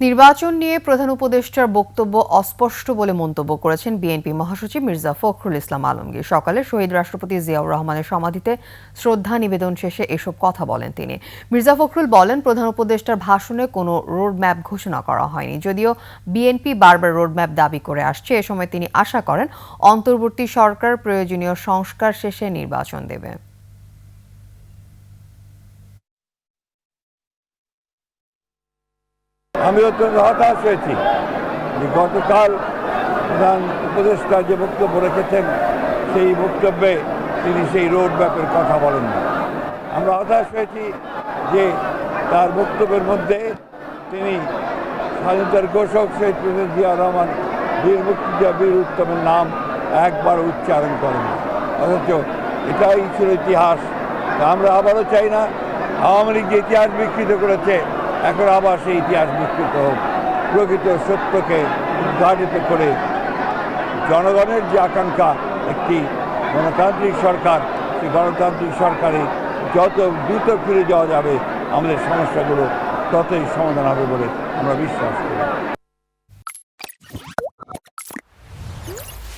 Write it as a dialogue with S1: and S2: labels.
S1: নির্বাচন নিয়ে প্রধান উপদেষ্টার বক্তব্য অস্পষ্ট বলে মন্তব্য করেছেন বিএনপি মহাসচিব মির্জা ফখরুল ইসলাম আলমগীর। সকালে শহীদ রাষ্ট্রপতি জিয়াউর রহমানের সমাধিতে শ্রদ্ধা নিবেদন শেষে এসব কথা বলেন তিনি। মির্জা ফখরুল বলেন, প্রধান উপদেষ্টার ভাষণে কোনো রোডম্যাপ ঘোষণা করা হয়নি। যদিও বিএনপি বারবার রোডম্যাপ দাবি করে আসছে, এ সময় তিনি আশা করেন, অন্তর্বর্তী সরকার প্রয়োজনীয় সংস্কার শেষে নির্বাচন দেবে।
S2: আমি অত্যন্ত হতাশ হয়েছি গতকাল প্রধান উপদেষ্টা যে বক্তব্য রেখেছেন, সেই বক্তব্যে তিনি সেই রোড ম্যাপের কথা বলেন আমরা হতাশ হয়েছি যে তার বক্তব্যের মধ্যে তিনি স্বাধীনতার ঘোষক শহীদ প্রেসিডেন্ট জিয়া রহমান, বীর মুক্তিযোদ্ধা বীর উত্তমের নাম একবার উচ্চারণ করেন। অথচ এটাই ছিল ইতিহাস। আমরা আবারও চাই না, আওয়ামী লীগ যে ইতিহাস বিকৃত করেছে এখন আবার সেই ইতিহাস বিস্তৃত হোক। প্রকৃত সত্যকে উদ্ঘাটিত করে জনগণের যে আকাঙ্ক্ষা একটি গণতান্ত্রিক সরকার, সেই গণতান্ত্রিক সরকারে যত দ্রুত ফিরে যাওয়া যাবে, আমাদের সমস্যাগুলো ততই সমাধান হবে বলে আমরা বিশ্বাস করি।